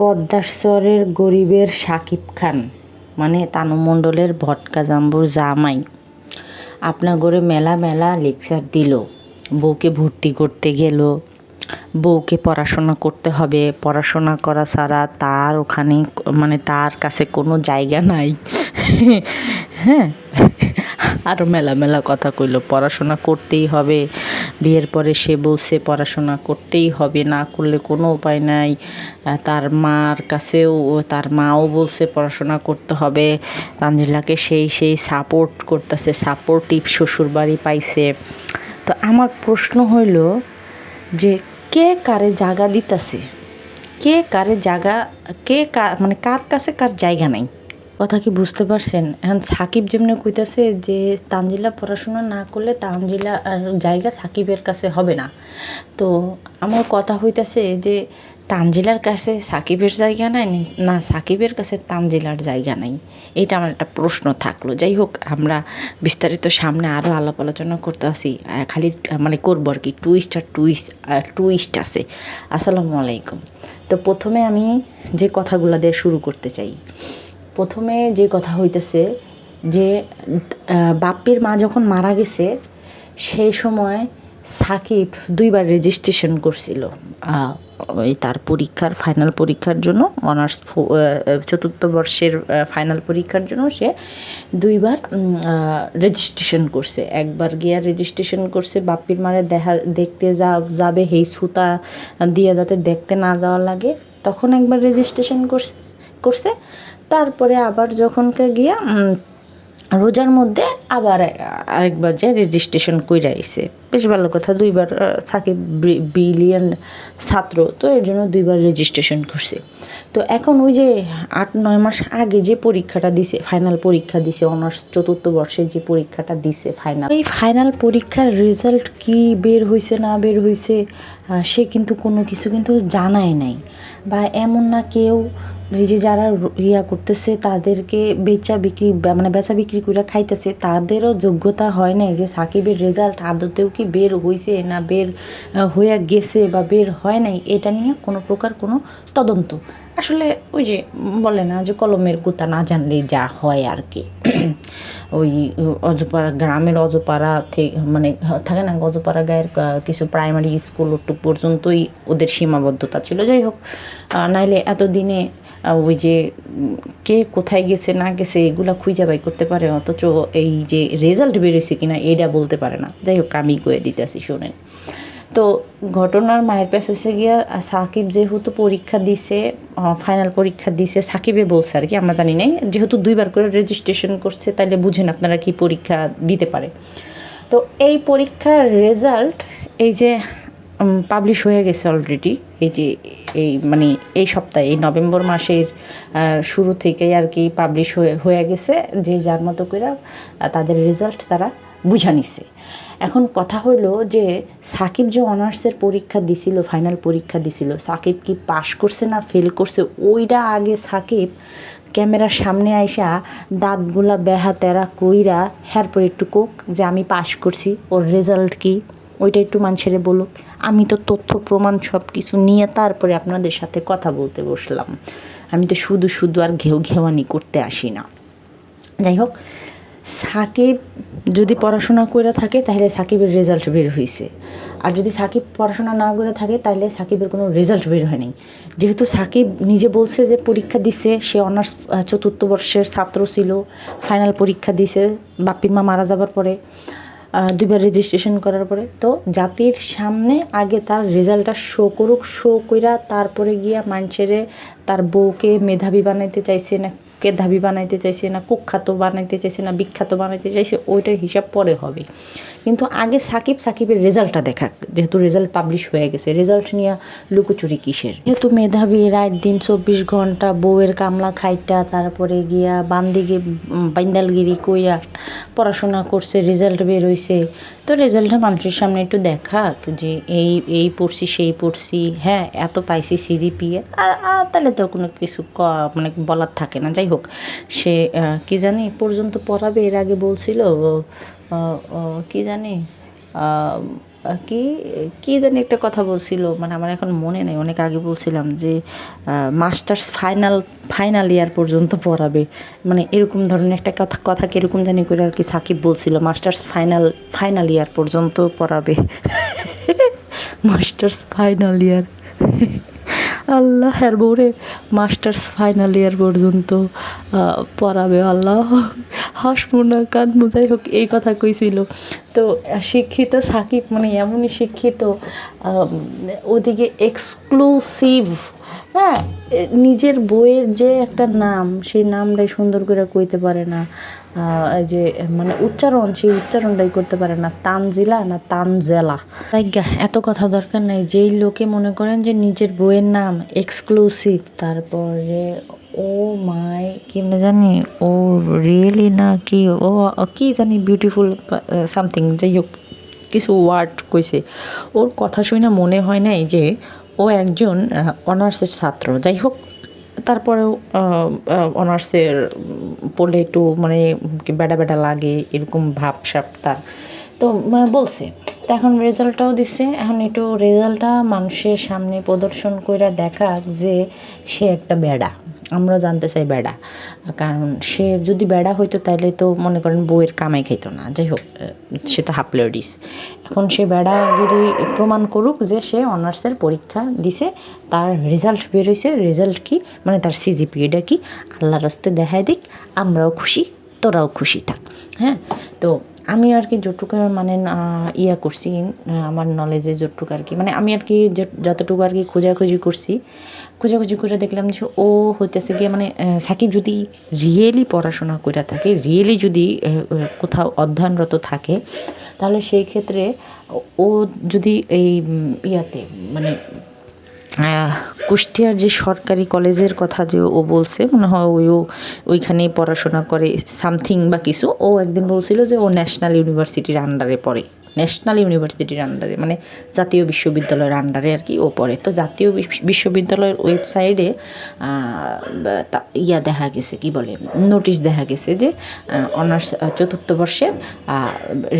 পদ্মাশ্বরের গরিবের শাকিব খান মানে তানুমণ্ডলের ভটকা জাম্বুর জামাই। আপনা করে মেলা মেলা লেকচার দিল। বউকে ভর্তি করতে গেল। বউকে পড়াশোনা করতে হবে। পড়াশোনা করা ছাড়া তার ওখানে মানে তার কাছে কোনো জায়গা নাই। হ্যাঁ? আরও মেলা মেলা কথা কইলো, পড়াশোনা করতেই হবে। বিয়ের পরে সে বলছে, পড়াশোনা করতেই হবে, না করলে কোনো উপায় নাই। তার মার কাছেও, তার মাও বলছে, পড়াশোনা করতে হবে। তানজিলাকে সেই সেই সাপোর্ট করতেছে সাপোর্টিভ শ্বশুরবাড়ি পাইছে। তো আমার প্রশ্ন হইল যে, কে কারে জায়গা দিতেছে? কে কারে জায়গা কে কা- মানে কার কাছে কার জায়গা নাই? কথা কি বুঝতে পারছেন? এখন সাকিব যেমনি কইতাছে যে, তানজিলা পড়াশোনা না করলে তানজিলা আর জায়গা সাকিবের কাছে হবে না। তো আমার কথা হইতাছে যে, তানজিলার কাছে সাকিবের জায়গা নাই না সাকিবের কাছে তানজিলার জায়গা নাই? এটা আমার একটা প্রশ্ন থাকল। যাই হোক, আমরা বিস্তারিত সামনে আরও আলাপ আলোচনা করতে আসি খালি মানে করব আর কি। টুইস্ট আর টুইস্ট আর টুইস্ট আছে। আসসালামু আলাইকুম। তো প্রথমে আমি যে কথাগুলো দিয়ে শুরু করতে চাই। প্রথমে যে কথা হইতেছে যে বাপ্পির মা যখন মারা গেছে, সেই সময় সাকিব দুইবার রেজিস্ট্রেশন করছিল। ওই তার পরীক্ষার ফাইনাল পরীক্ষার জন্য অনার্স চতুর্থ বর্ষের ফাইনাল পরীক্ষার জন্য সে দুইবার রেজিস্ট্রেশন করছে। একবার গিয়া রেজিস্ট্রেশন করছে, বাপ্পির মারে দেখা, দেখতে যা, যাবে, হেই সুতা দিয়ে যাতে দেখতে না যাওয়া লাগে, তখন একবার রেজিস্ট্রেশন করছে করছে। তারপরে আবার যখনকে গিয়া রোজার মধ্যে আবার আরেকবার যে রেজিস্ট্রেশন কইরা আইছে। বেশ ভালো কথা, দুইবার সাকিব বিলিয়ন ছাত্র, তো এর জন্য দুইবার রেজিস্ট্রেশন করছে। তো এখন ওই যে আট, নয় মাস আগে যে পরীক্ষাটা দিছে ফাইনাল পরীক্ষা দিছে অনার্স চতুর্থ বর্ষে যে পরীক্ষাটা দিছে ফাইনাল এই ফাইনাল পরীক্ষার রেজাল্ট কি বের হয়েছে না বের হয়েছে সে কিন্তু কোনো কিছু কিন্তু জানায় নাই। বা এমন না কেউ এই যে যারা ইয়া করতেছে, তাদেরকে বেচা বিক্রি মানে বেচা বিক্রি করে খাইতেছে, তাদেরও যোগ্যতা হয় নাই যে সাকিবের রেজাল্ট আদতেও কি বের হয়েছে না বের হয়ে গেছে বা বের হয় নাই, এটা নিয়ে কোনো প্রকার কোনো তদন্ত। আসলে ওই যে বলে না যে কলমের গুতা না জানলেই যা হয় আর কি। ওই অজপাড়া, গ্রামের অজপাড়া থেকে মানে থাকে না অজপাড়া গায়ের কিছু প্রাইমারি স্কুল পর্যন্তই ওদের সীমাবদ্ধতা ছিল। যাই হোক নাইলে এতদিনে ওই যে কে কোথায় গেছে, না গেছে, এগুলা খুঁজে বাই করতে পারে, অথচ এই যে রেজাল্ট বেরোইছে কিনা, এটা বলতে পারে না। যাই হোক, আমি গয়ে দিতেছি, শোনেন। তো ঘটনার মায়ের পেছ হচ্ছে গিয়া সাকিব যেহেতু পরীক্ষা দিছে ফাইনাল পরীক্ষা দিছে, সাকিবে বলছে আর কি, আমরা জানি নাই, যেহেতু দুইবার করে রেজিস্ট্রেশন করছে তাহলে বুঝেন আপনারা কি পরীক্ষা দিতে পারে। তো এই পরীক্ষার রেজাল্ট এই যে পাবলিশ হয়ে গেছে অলরেডি এই যে, এই মানে এই সপ্তাহে, এই নভেম্বর মাসের শুরু থেকেই আর কি পাবলিশ হয়ে হয়ে গেছে। যে যার মতো করে তাদের রেজাল্ট তারা বুঝা নিছে। এখন কথা হলো যে, সাকিব যে অনার্সের পরীক্ষা দিছিল ফাইনাল পরীক্ষা দিছিল, সাকিব কি পাশ করছে না ফেল করছে, ওইটা আগে সাকিব ক্যামেরার সামনে আইসা দাঁতগুলা বেহা তেরা কইরা হ্যারপর একটু কোক যে আমি পাশ করছি, ওর রেজাল্ট কি? ওইটা একটু মানুষের বলুক। আমি তো তথ্য, প্রমাণ সব কিছু নিয়ে তারপরে আপনাদের সাথে কথা বলতে বসলাম। আমি তো শুধু শুধু আর ঘেউ ঘেওয়ানি করতে আসি না। যাই হোক, সাকিব যদি পড়াশোনা করে থাকে, তাহলে সাকিবের রেজাল্ট বের হয়েছে আর যদি সাকিব পড়াশোনা না করে থাকে, তাহলে সাকিবের কোনো রেজাল্ট বের হয়নি যেহেতু সাকিব নিজে বলছে যে পরীক্ষা দিছে, সে অনার্স চতুর্থ বর্ষের ছাত্র ছিল ফাইনাল পরীক্ষা দিছে, বাপ্পির মা মারা যাবার পরে। দুইবার রেজিস্ট্রেশন করার পরে। তো জাতির সামনে আগে তার রেজাল্টটা শো করুক শো কইরা তারপরে গিয়া মানুষেরে তার বউকে মেধাবী বানাইতে চাইছে না কেধাবী বানাইতে চাইছে না কুখ্যাত বানাইতে চাইছে না, বিখ্যাত বানাইতে চাইছে, ওইটার হিসাব পরে হবে। কিন্তু আগে সাকিব সাকিবের রেজাল্টটা দেখাক, যেহেতু রেজাল্ট পাবলিশ হয়ে গেছে। রেজাল্ট নিয়ে লুকোচুরি কিসের? যেহেতু মেধাবী, রাত দিন চব্বিশ ঘণ্টা বউয়ের কামলা খাইটা, তারপরে গিয়া বান্দিকে বাইন্দালগিরি কইয়া পড়াশোনা করছে, রেজাল্ট বের হইছে। তো রেজাল্টটা মানুষের সামনে একটু দেখাক যে এই এই পড়ছি, সেই পড়ছি। হ্যাঁ এত পাইছি আর তাহলে তো কোনো কিছু ক- মানে বলার থাকে না। যাই হোক, সে কি জানি পর্যন্ত পড়াবে? এর আগে বলছিল কি জানি কি কি জানি একটা কথা বলছিল মানে আমার এখন মনে নেই, অনেক আগে বলছিলাম যে মাস্টার্স ফাইনাল ফাইনাল ইয়ার পর্যন্ত পড়াবে। মানে এরকম ধরনের একটা কথা কথা কীরকম জানি করে আর কি সাকিব বলছিল, মাস্টার্স ফাইনাল ফাইনাল ইয়ার পর্যন্ত পড়াবে। Masters final year. আল্লাহ হ্যার বউরে মাস্টার্স ফাইনাল ইয়ার পর্যন্ত পড়াবে, আল্লাহ। হাসমু না কানমু যাই হোক, এই কথা কইছিল। তো শিক্ষিত সাকিব মানে এমনই শিক্ষিত ওদিকে এক্সক্লুসিভ হ্যাঁ নিজের বইয়ের যে একটা নাম, সেই নামটাই সুন্দর করে কইতে পারে না। যে মানে উচ্চারণ, সেই উচ্চারণটাই করতে পারে না। তানজিলা না তানজেলা। তাই এত কথা দরকার নাই। যেই লোকে মনে করেন যে নিজের বইয়ের নাম এক্সক্লুসিভ তারপরে ও মাই, কি না জানি, ও রিয়েলি না কি ও কি জানি বিউটিফুল সামথিং যাই হোক কিছু ওয়ার্ড কইছে। ওর কথা শুনে মনে হয় নাই যে ও একজন অনার্সের ছাত্র। যাই হোক তারপরেও অনার্সের পড়লে একটু মানে বেড়া বেড়া লাগে, এরকম ভাব সাপ তার। তো বলছে, তো এখন রেজাল্টটাও দিচ্ছে এখন একটু রেজাল্টটা মানুষের সামনে প্রদর্শন করে দেখা যে সে একটা বেড়া আমরা জানতে চাই বেড়া। কারণ সে যদি বেড়া হইতো তাহলে তো মনে করেন বইয়ের কামাই খাইতো না। যাই হোক সে তো হাফ লেডিস এখন সে বেড়াগিরি প্রমাণ করুক যে সে অনার্সের পরীক্ষা দিছে, তার রেজাল্ট বের হয়েছে রেজাল্ট কি? মানে তার সিজিপিএটা কি? আল্লাহ রাস্তে দেখায় দিক, আমরাও খুশি, তোরাও খুশি থাক। হ্যাঁ? তো আমি আর কি যতটুকু মানে ইয়া করছি আমার নলেজে যতটুকু আর কি মানে আমি আর কি যতটুকু আর কি খোঁজাখুঁজি করছি, খোঁজাখুঁজি করে দেখলাম যে ও হইতেছে গিয়ে মানে সাকিব যদি রিয়েলি পড়াশোনা করে থাকে রিয়েলি যদি কোথাও অধ্যয়নরত থাকে, তাহলে সেই ক্ষেত্রে ও যদি এই ইয়াতে মানে কুষ্টিয়ার যে সরকারি কলেজের কথা যে ও বলছে, মনে হয় ওইও ওইখানেই পড়াশোনা করে সামথিং বা কিছু, ও একদিন বলছিল যে ও ন্যাশনাল ইউনিভার্সিটির আন্ডারে পড়ে। ন্যাশনাল ইউনিভার্সিটির আন্ডারে মানে জাতীয় বিশ্ববিদ্যালয়ের আন্ডারে আর কি ও পড়ে। তো জাতীয় বিশ্ববিদ্যালয়ের ওয়েবসাইটে ইয়া দেখা গেছে, কি বলে নোটিশ দেখা গেছে যে অনার্স চতুর্থ বর্ষের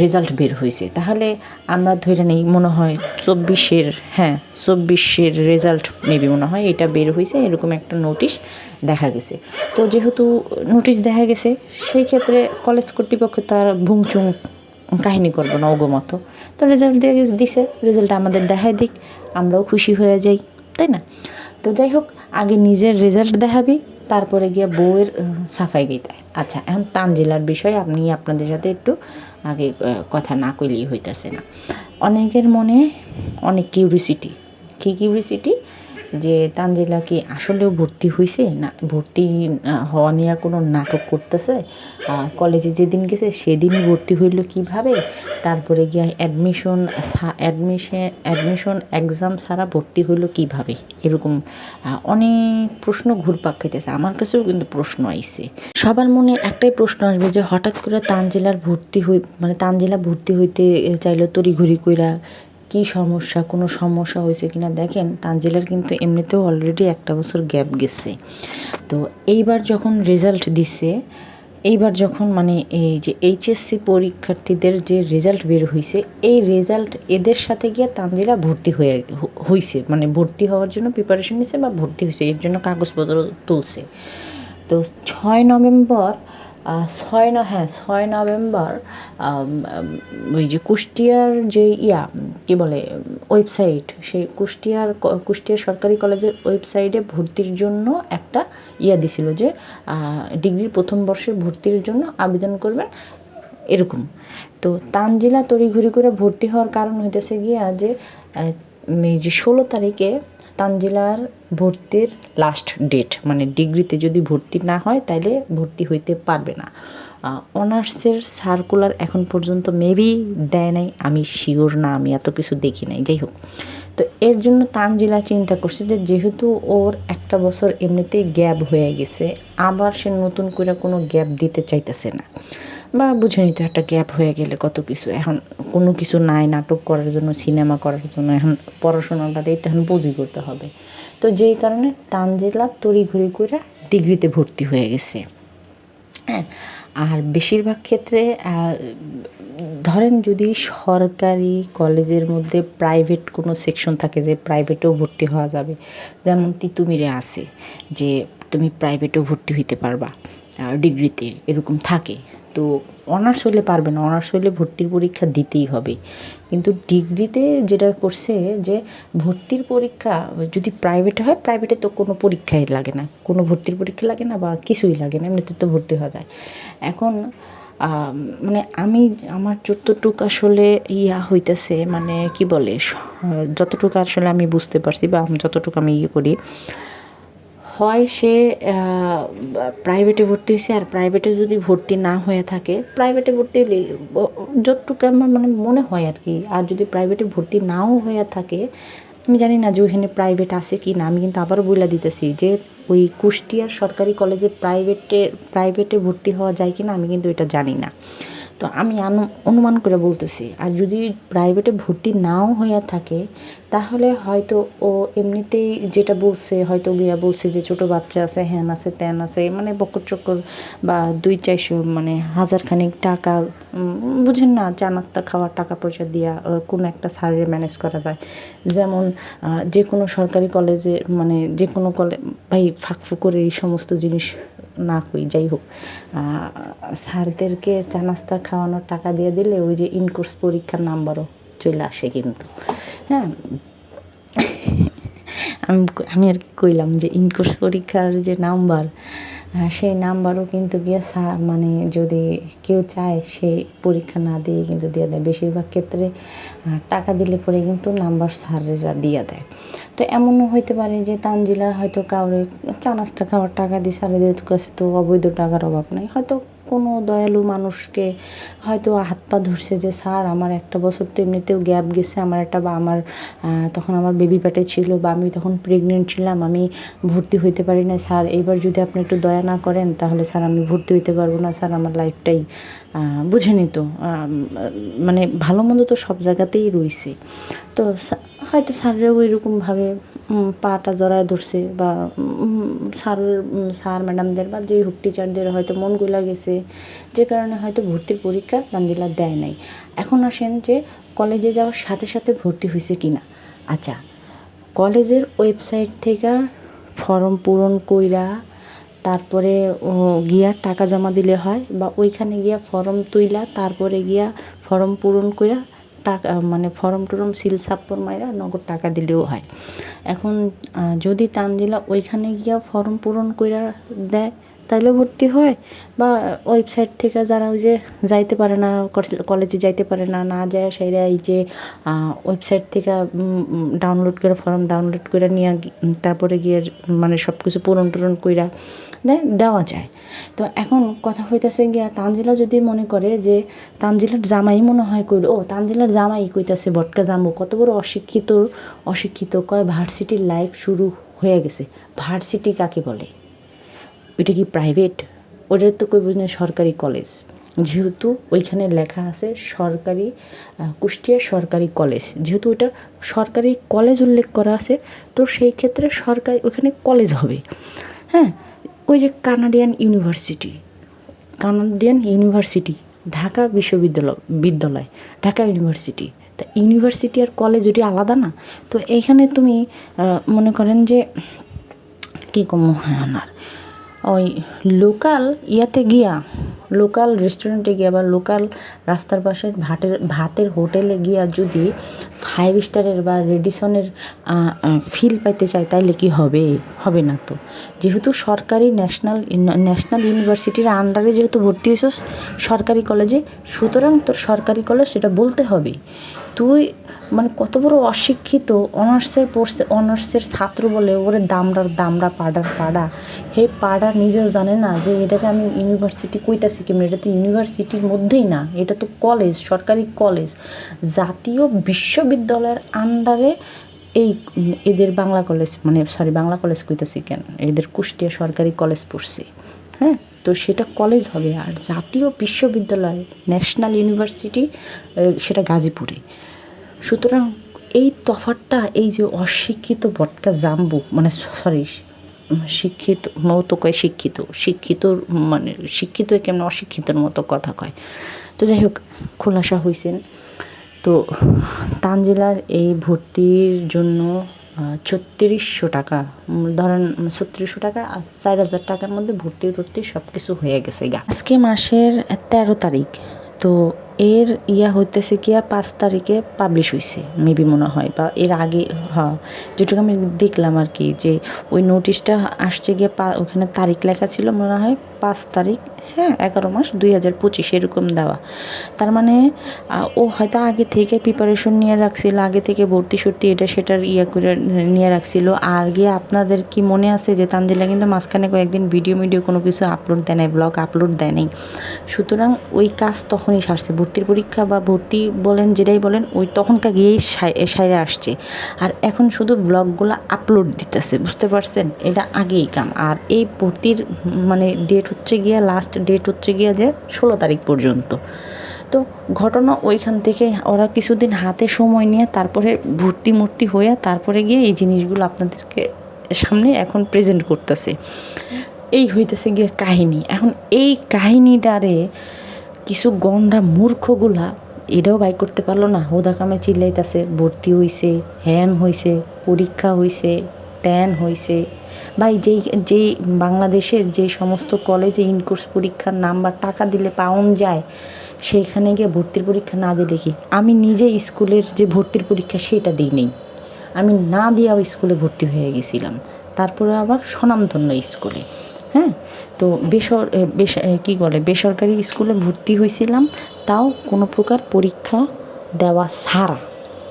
রেজাল্ট বের হয়েছে। তাহলে আমরা ধরে নেই, মনে হয় চব্বিশের হ্যাঁ চব্বিশের রেজাল্ট মেবি মনে হয় এটা বের হয়েছে, এরকম একটা নোটিশ দেখা গেছে। তো যেহেতু নোটিশ দেখা গেছে, সেই ক্ষেত্রে কলেজ কর্তৃপক্ষ তার ভুংচুং কাহিনী করব না মতো। তো রেজাল্ট দিয়ে দিছে রেজাল্ট আমাদের দেখায় দিক, আমরাও খুশি হয়ে যাই, তাই না? তো যাই হোক, আগে নিজের রেজাল্ট দেখাবি, তারপরে গিয়ে বউয়ের সাফাই গীতায়। আচ্ছা এখন তানজিলার বিষয়ে আপনি আপনাদের সাথে একটু আগে কথা না কইলেই হইতাছে না। অনেকের মনে অনেক কিউরিসিটি কী কিউরিসিটি যে তানজিলা কি আসলেও ভর্তি হয়েছে না, ভর্তি হওয়া নিয়ে কোনো নাটক করতেছে? কলেজে যেদিন গেছে সেদিনই ভর্তি হইল কীভাবে? তারপরে গিয়ে অ্যাডমিশন অ্যাডমিশন অ্যাডমিশন এক্সাম ছাড়া ভর্তি হইল কীভাবে? এরকম অনেক প্রশ্ন ঘুরপাক খাইতেছে। আমার কাছেও কিন্তু প্রশ্ন আইছে। সবার মনে একটাই প্রশ্ন আসবে যে হঠাৎ করে তানজিলার ভর্তি হই মানে তানজিলা ভর্তি হইতে চাইলো তড়িঘড়ি কইরা কি সমস্যা, কোনো সমস্যা হয়েছে কিনা দেখেন, তানজিলার কিন্তু এমনিতেও অলরেডি একটা বছর গ্যাপ গেছে। তো এইবার যখন রেজাল্ট দিছে, এইবার যখন মানে এই যে এইচএসসি পরীক্ষার্থীদের যে রেজাল্ট বের হয়েছে এই রেজাল্ট এদের সাথে গিয়ে তানজিলা ভর্তি হয়ে হয়েছে মানে ভর্তি হওয়ার জন্য প্রিপারেশন নিছে বা ভর্তি হয়েছে এর জন্য কাগজপত্র তুলছে। তো ছয় নভেম্বর ছয় ন হ্যাঁ ছয় নভেম্বর ওই যে কুষ্টিয়ার যে ইয়া, কি বলে, ওয়েবসাইট, সেই কুষ্টিয়ার ক- কুষ্টিয়ার সরকারি কলেজের ওয়েবসাইটে ভর্তির জন্য একটা ইয়া দিছিল যে ডিগ্রির প্রথম বর্ষের ভর্তির জন্য আবেদন করবেন, এরকম। তো তানজিলা তড়িঘড়ি করে ভর্তি হওয়ার কারণ হইতেছে গিয়া যে যে ষোলো তারিখে তানজিলার ভর্তির লাস্ট ডেট মানে ডিগ্রিতে যদি ভর্তি না হয় তাহলে ভর্তি হইতে পারবে না। অনার্সের সার্কুলার এখন পর্যন্ত মেবি দেয় নাই, আমি শিওর না, আমি এত কিছু দেখি নাই, যাই হোক। তো এর জন্য তানজিলা চিন্তা করছে যে, যেহেতু ওর একটা বছর এমনিতেই গ্যাপ হয়ে গেছে, আবার সে নতুন করে কোনো গ্যাপ দিতে চাইতেছে না। বা বুঝে নিতে একটা গ্যাপ হয়ে গেলে কত কিছু। এখন কোনো কিছু নাই, নাটক করার জন্য, সিনেমা করার জন্য, এখন পড়াশোনাটাই তো এখন বুঝি করতে হবে। তো যেই কারণে তানজিলা তড়িঘড়ি করে ডিগ্রিতে ভর্তি হয়ে গেছে। হ্যাঁ আর বেশিরভাগ ক্ষেত্রে ধরেন যদি সরকারি কলেজের মধ্যে প্রাইভেট কোনো সেকশন থাকে যে প্রাইভেটেও ভর্তি হওয়া যাবে, যেমন তিতুমিরে আছে, যে তুমি প্রাইভেটেও ভর্তি হইতে পারবা। ডিগ্রিতে এরকম থাকে। তো অনার্স হলে পারবে না অনার্স হলে ভর্তির পরীক্ষা দিতেই হবে। কিন্তু ডিগ্রিতে যেটা করছে যে ভর্তির পরীক্ষা যদি প্রাইভেটে হয় প্রাইভেটে তো কোনো পরীক্ষাই লাগে না। কোনো ভর্তির পরীক্ষা লাগে না বা কিছুই লাগে না, এমনিতে তো ভর্তি হওয়া যায়। এখন মানে আমি, আমার যতটুকু আসলে ইয়া হইতেছে মানে কি বলে যতটুকু আসলে আমি বুঝতে পারছি বা যতটুকু আমি ইয়ে করি হয় সে প্রাইভেটে ভর্তি হয়েছে আর প্রাইভেটে যদি ভর্তি না হয়ে থাকে প্রাইভেটে ভর্তি হলে যতটুকু আমার মানে মনে হয় আর কি, আর যদি প্রাইভেটে ভর্তি নাও হয়ে থাকে, আমি জানি না যে ওইখানে প্রাইভেট আছে কি না, আমি কিন্তু আবারও বলে দিতেছি যে ওই কুষ্টিয়ার সরকারি কলেজে প্রাইভেটে প্রাইভেটে ভর্তি হওয়া যায় কি না আমি কিন্তু এটা জানি না। তো আমি অনুমান করে বলতেছি, আর যদি প্রাইভেটে ভর্তি নাও হইয়া থাকে, তাহলে হয়তো ও এমনিতেই যেটা বলছে, হয়তো গিয়া বলছে যে ছোট বাচ্চা আছে, হ্যান আছে, ত্যান আছে মানে বকর চক্কর বা দুই চারশো মানে হাজার খানিক টাকা বুঝেন না চা নাস্তা খাওয়ার টাকা পয়সা দিয়া কোনো একটা স্যারের ম্যানেজ করা যায়। যেমন যে কোনো সরকারি কলেজে মানে যে কোনো কলে, ভাই ফাঁকফু করে এই সমস্ত জিনিস না কই, যাই হোক। স্যারদেরকে চা নাস্তা খাওয়ানোর টাকা দিয়ে দিলে ওই যে ইনকোর্স পরীক্ষার নাম্বারও চলে আসে কিন্তু হ্যাঁ? আমি আমি আর কি কইলাম যে ইনকোর্স পরীক্ষার যে নাম্বার সেই নাম্বারও কিন্তু গিয়ে সার মানে যদি কেউ চায় সে পরীক্ষা না দিয়ে কিন্তু দিয়ে দেয়। বেশিরভাগ ক্ষেত্রে টাকা দিলে পরে কিন্তু নাম্বার স্যারেরা দিয়ে দেয়। তো এমনও হইতে পারে যে তানজিলা হয়তো কাউরে চা নাস্তা খাওয়ার টাকা দিয়ে স্যারেদের কাছে তো অবৈধ টাকার অভাব নাই। হয়তো কোনো দয়ালু মানুষকে হয়তো হাত পা ধরছে যে স্যার আমার একটা বছর তো এমনিতেও গ্যাপ গেছে আমার একটা বা আমার তখন আমার বেবি প্যাটে ছিল বা আমি তখন প্রেগনেন্ট ছিলাম আমি ভর্তি হইতে পারি না স্যার এইবার যদি আপনি একটু দয়া না করেন তাহলে স্যার আমি ভর্তি হইতে পারব না। স্যার আমার লাইফটাই বুঝেনি তো। আম, মানে ভালো মন্দ তো সব জায়গাতেই রয়েছে তো হয়তো স্যাররাও এরকমভাবে পাটা জড়ায় ধরছে বা উম, স্যার ম্যাডামদের বা যেই হোক টিচারদের হয়তো মনগুলা গেছে যে কারণে হয়তো ভর্তির পরীক্ষা তানজিলা দেয় নাই। এখন আসেন যে কলেজে যাওয়ার সাথে সাথে ভর্তি হয়েছে কি না আচ্ছা কলেজের ওয়েবসাইট থেকে ফর্ম পূরণ কইরা তারপরে গিয়া টাকা জমা দিলে হয় বা ওইখানে গিয়া ফর্ম তুইলা তারপরে গিয়া ফর্ম পূরণ কইরা টাকা মানে ফর্ম টরম সিল সাপ্পর মাইরা নগদ টাকা দিলেও হয়। এখন যদি তানজিলা ওইখানে গিয়া ফর্ম পূরণ করে দেয় তাইলেও ভর্তি হয় বা ওয়েবসাইট থেকে যারা ওই যে যাইতে পারে না, কলেজে যাইতে পারে না না যায় সেরা এই যে ওয়েবসাইট থেকে ডাউনলোড করে ফর্ম ডাউনলোড করে নিয়ে তারপরে গিয়ে মানে সব কিছু পূরণ টূরণ কইরা দেওয়া যায়। তো এখন কথা হইতেছে গিয়া, তানজিলা যদি মনে করে যে তানজিলার জামাই মনে হয় কইল, ও, তানজিলার জামাই কইতাছে বটকা জামু, কত বড় অশিক্ষিত অশিক্ষিত, কয় ভার্সিটির লাইফ শুরু হয়ে গেছে। ভার্সিটি কাকে বলে? ওইটা কি প্রাইভেট ওটার তো কই না সরকারি কলেজ যেহেতু ওইখানে লেখা আছে সরকারি কুষ্টিয়া সরকারি কলেজ যেহেতু ওটা সরকারি কলেজ উল্লেখ করা আছে, তো সেই ক্ষেত্রে সরকারি, ওখানে কলেজ হবে। হ্যাঁ ওই যে Canadian university Canadian university Dhaka বিশ্ববিদ্যালয়, বিদ্যালয়, ঢাকা ইউনিভার্সিটি তা ইউনিভার্সিটি আর কলেজ ওটি আলাদা না? তো এইখানে তুমি মনে করেন যে, কী কম আর। ওই লোকাল ইয়াতে গিয়া, লোকাল রেস্টুরেন্টে গিয়া বা লোকাল রাস্তার পাশের ভাতের ভাতের হোটেলে গিয়া যদি ফাইভ স্টারের বা রেডিসনের ফিল পাইতে চায়, তাইলে কি হবে? হবে না তো। যেহেতু সরকারি ন্যাশনাল ন্যাশনাল ইউনিভার্সিটির আন্ডারে যেহেতু ভর্তি হয়েছিস সরকারি কলেজে সুতরাং তোর সরকারি কলেজ সেটা বলতে হবে। তুই মানে কত বড় অশিক্ষিত অনার্সের পড়ছে, অনার্সের ছাত্র বলে ওরে দামড়ার, দামড়া, পাড়ার, পাড়া। হে পাড়া নিজেও জানে না যে এটাকে আমি ইউনিভার্সিটি কইতাছি কেমন? এটা তো ইউনিভার্সিটির মধ্যেই না, এটা তো কলেজ সরকারি কলেজ জাতীয় বিশ্ববিদ্যালয়ের আন্ডারে এই এদের বাংলা কলেজ মানে সরি বাংলা কলেজ কইতাছি কেন? এদের কুষ্টিয়া সরকারি কলেজ পড়ছে হ্যাঁ? তো সেটা কলেজ হবে। আর জাতীয় বিশ্ববিদ্যালয় ন্যাশনাল ইউনিভার্সিটি সেটা গাজীপুরে। সুতরাং এই তফাতটা এই যে অশিক্ষিত বটকা জাম্বু মানে সরি শিক্ষিত মতো কয় শিক্ষিত শিক্ষিত মানে শিক্ষিত কেমন অশিক্ষিতর মতো কথা কয়? তো যাই হোক, খোলাসা হয়েছেন তো তানজিলার এই ভর্তির জন্য ছত্রিশশো টাকা ধরেন ছত্রিশশো টাকা আর চার হাজার টাকার মধ্যে ভর্তি টর্তি সব কিছু হয়ে গেছে গা। আজকে মাসের তেরো তারিখ, তো এর ইয়া হইতেছে গিয়া পাঁচ তারিখে পাবলিশ হয়েছে মেবি মনে হয়, বা এর আগে হ্যাঁ যেটুকু আমি দেখলাম আর কি, যে ওই নোটিশটা আসছে গিয়ে পা, ওখানে তারিখ লেখা ছিল মনে হয় পাঁচ তারিখ হ্যাঁ এগারো মাস দুই হাজার পঁচিশ এরকম দেওয়া। তার মানে ও হয়তো আগে থেকে প্রিপারেশন নিয়ে রাখছিল, আগে থেকে ভর্তি সর্তি এটা সেটার ইয়ে করে নিয়ে রাখছিল। আর গিয়ে আপনাদের কি মনে আছে যে তানজিলা কিন্তু মাঝখানে কয়েকদিন ভিডিও মিডিও কোনো কিছু আপলোড দেয় নাই ব্লগ আপলোড দেয় নাই। সুতরাং ওই কাজ তখনই সারছে ভর্তির পরীক্ষা বা ভর্তি বলেন, যেটাই বলেন, ওই তখনকার গিয়েই সাই- সাইরে আসছে। আর এখন শুধু ব্লগগুলো আপলোড দিতেছে, বুঝতে পারছেন? এটা আগেই কাম। আর এই ভর্তির মানে ডেট হচ্ছে গিয়া লাস্ট ডেট হচ্ছে গিয়া যে ষোলো তারিখ পর্যন্ত। তো ঘটনা ওইখান থেকে ওরা কিছুদিন হাতে সময় নিয়ে তারপরে ভর্তি মূর্তি হয়ে তারপরে গিয়ে এই জিনিসগুলো আপনাদেরকে সামনে এখন প্রেজেন্ট করতেছে। এই হইতেছে গিয়ে কাহিনী। এখন এই কাহিনীটারে কিছু গন্ডা মূর্খগুলা এটাও বাই করতে পারল না। হোদা কামে চিল্লাইতেছে, ভর্তি হইছে, হ্যান হইছে, পরীক্ষা হইছে ত্যান হইছে। ভাই, যেই যেই বাংলাদেশের যে সমস্ত কলেজে ইনকোর্স পরীক্ষার নাম্বার টাকা দিলে পাওন যায় সেইখানে গিয়ে ভর্তির পরীক্ষা না দিলে কি? আমি নিজে স্কুলের যে ভর্তির পরীক্ষা সেটা দিই নেই। আমি না দিয়েও স্কুলে ভর্তি হয়ে গেছিলাম। তারপরে আবার স্বনামধন্য স্কুলে। হ্যাঁ তো বেসর এ, কী বলে বেসরকারি স্কুলে ভর্তি হয়েছিলাম তাও কোনো প্রকার পরীক্ষা দেওয়া ছাড়া।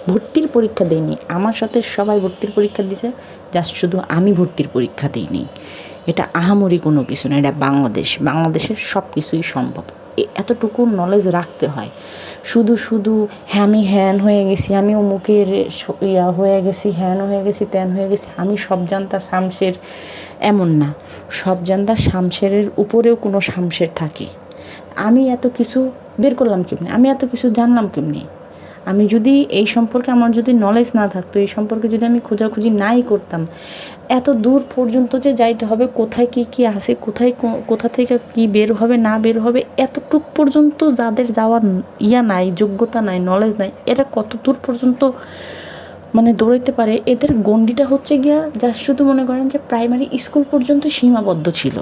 ভর্তির পরীক্ষা দেয়নি আমার সাথে সবাই ভর্তির পরীক্ষা দিছে জাস্ট শুধু আমি ভর্তির পরীক্ষা দিইনি। এটা আহামরি কোনো কিছু না এটা বাংলাদেশ। বাংলাদেশের সব কিছুই সম্ভব এতটুকু নলেজ রাখতে হয়। শুধু শুধু আমি হ্যান হয়ে গেছি আমি অমুকের ইয়া হয়ে গেছি হ্যান হয়ে গেছি ত্যান হয়ে গেছি আমি সব জানতা শামসের এমন না। সব জানতা শামসেরের উপরেও কোনো শামসের থাকে। আমি এত কিছু বের করলাম কেমনি? আমি এত কিছু জানলাম কেমনি? আমি যদি এই সম্পর্কে আমার যদি নলেজ না থাকতো, এই সম্পর্কে যদি আমি খোঁজাখুঁজি নাই করতাম, এত দূর পর্যন্ত যে যাইতে হবে, কোথায় কি কি আছে, কোথায় কোথা থেকে কি বের হবে, না বের হবে, এতটুক পর্যন্ত যাদের যাওয়ার ইয়া নাই, যোগ্যতা নাই নলেজ নাই, এরা কত দূর পর্যন্ত মানে দৌড়াইতে পারে, এদের গণ্ডিটা হচ্ছে গিয়া যা শুধু মনে করেন যে প্রাইমারি স্কুল পর্যন্ত সীমাবদ্ধ ছিল।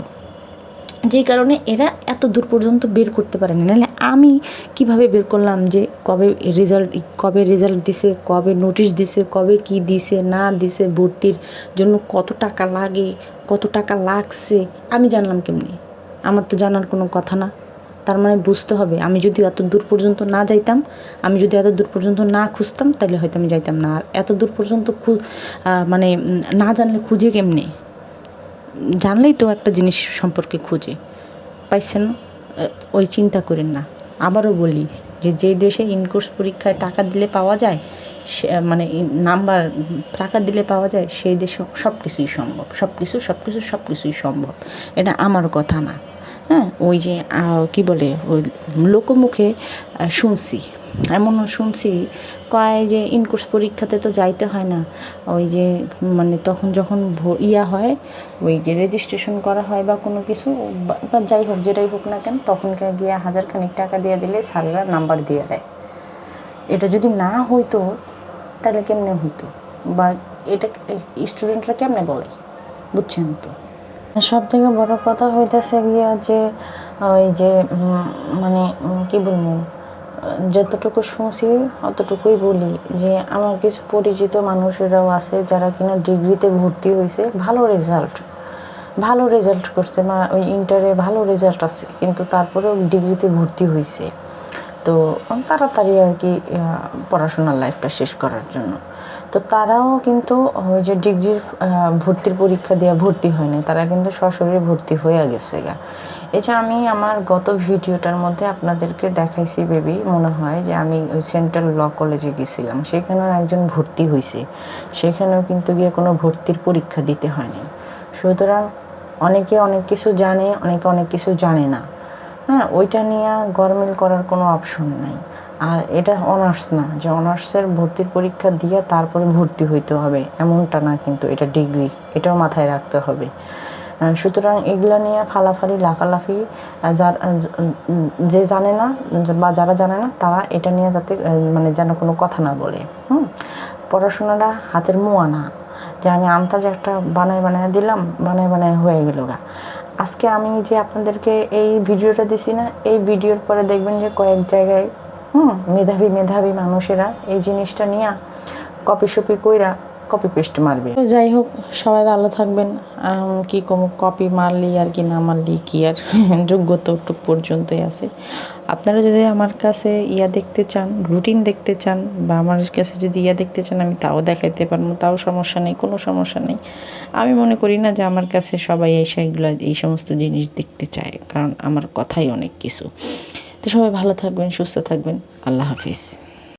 যেই কারণে এরা এত দূর পর্যন্ত বের করতে পারেনি। নাহলে আমি কীভাবে বের করলাম যে কবে রেজাল্ট কবে রেজাল্ট দিছে, কবে নোটিশ দিছে, কবে কি দিছে, না দিছে, ভর্তির জন্য কত টাকা লাগে, কত টাকা লাগছে, আমি জানলাম কেমনি? আমার তো জানার কোনো কথা না। তার মানে বুঝতে হবে, আমি যদি এত দূর পর্যন্ত না যাইতাম, আমি যদি এত দূর পর্যন্ত না খুঁজতাম তাহলে হয়তো আমি যাইতাম না। আর এত দূর পর্যন্ত খু মানে না জানলে খুঁজে কেমনে? জানলেই তো একটা জিনিস সম্পর্কে খুঁজে। পাইছেন? ওই চিন্তা করেন না। আবারও বলি যে যে দেশে ইনকোর্স পরীক্ষায় টাকা দিলে পাওয়া যায়, সে মানে নাম্বার, টাকা দিলে পাওয়া যায়, সেই দেশে সব কিছুই সম্ভব। সব কিছু সব কিছু সব কিছুই সম্ভব। এটা আমার কথা না। হ্যাঁ ওই যে কি বলে, ওই লোকমুখে শুনছি। এমনও শুনছি, কয় যে ইনকোর্স পরীক্ষাতে তো যাইতে হয় না। ওই যে মানে তখন যখন ইয়া হয়, ওই যে রেজিস্ট্রেশন করা হয় বা কোনো কিছু, বা- বা যাই হোক, যেটাই হোক না কেন, তখনকার গিয়ে হাজার খানিক টাকা দিয়ে দিলে স্যাররা নাম্বার দিয়ে দেয়। এটা যদি না হইতো, তাহলে কেমনে হইতো? বা এটা স্টুডেন্টরা কেমনে বলে? বুঝছেন তো? সব থেকে বড় কথা হইতেছে গিয়া যে ওই যে মানে কি বলব, যতটুকু শুনছি, অতটুকুই বলি যে, আমার কিছু পরিচিত মানুষেরাও আছে যারা কিনা ডিগ্রিতে ভর্তি হয়েছে ভালো রেজাল্ট ভালো রেজাল্ট করছে, মা, ওই ইন্টারে ভালো রেজাল্ট আছে, কিন্তু তারপরেও ডিগ্রিতে ভর্তি হয়েছে তো, তাড়াতাড়ি আর কি পড়াশোনার লাইফটা শেষ করার জন্য। তো তারাও কিন্তু ওই যে ডিগ্রির ভর্তির পরীক্ষা দেওয়া ভর্তি হয় না তারা কিন্তু সশরীরে ভর্তি হয়ে গেছে গা। এছাড়া আমি আমার গত ভিডিওটার মধ্যে আপনাদেরকে দেখাইছি বেবি, মনে হয় যে আমি ওই সেন্ট্রাল ল কলেজে গেছিলাম, সেখানেও একজন ভর্তি হয়েছে সেখানেও কিন্তু গিয়ে কোনো ভর্তির পরীক্ষা দিতে হয়নি। সুতরাং অনেকে অনেক কিছু জানে, অনেকে অনেক কিছু জানে না। হ্যাঁ ওইটা নিয়ে গরমিল করার কোনো অপশন নাই। আর এটা অনার্স না, যে অনার্সের ভর্তির পরীক্ষা দিয়ে তারপরে ভর্তি হইতে হবে, এমনটা না কিন্তু, এটা ডিগ্রি এটাও মাথায় রাখতে হবে। সুতরাং এগুলো নিয়ে ফালাফালি, লাফালাফি য- জানে না বা যারা জানে না, তারা এটা নিয়ে যাতে মানে যেন কোনো কথা না বলে, হুম? পড়াশোনাটা হাতের মোয়া না, যে আমি যে একটা বানায় বানায় দিলাম, বানায় বানায় হয়ে গেল গা। আজকে আমি যে আপনাদেরকে এই ভিডিওটা দিছি না, এই ভিডিওর পরে দেখবেন যে কয়েক জায়গায়, হুম, মেধাবী মেধাবী মানুষেরা এই জিনিসটা নিয়ে কপি সপি কইরা কপি পেস্ট মারবে। তো যাই হোক, সবাই ভালো থাকবেন। কি কম কপি মারলি আর কি না মারলি কি আর? যোগ্যতা ওটুক পর্যন্তই আছে। আপনারা যদি আমার কাছে ইয়া দেখতে চান রুটিন দেখতে চান, বা আমার কাছে যদি ইয়া দেখতে চান, আমি তাও দেখাইতে পারব, তাও সমস্যা নেই, কোনো সমস্যা নেই। আমি মনে করি না যে আমার কাছে সবাই এসে এগুলো, এই সমস্ত জিনিস দেখতে চায়, কারণ আমার কথাই অনেক কিছু। তো সবাই ভালো থাকবেন, সুস্থ থাকবেন। আল্লাহ হাফিজ।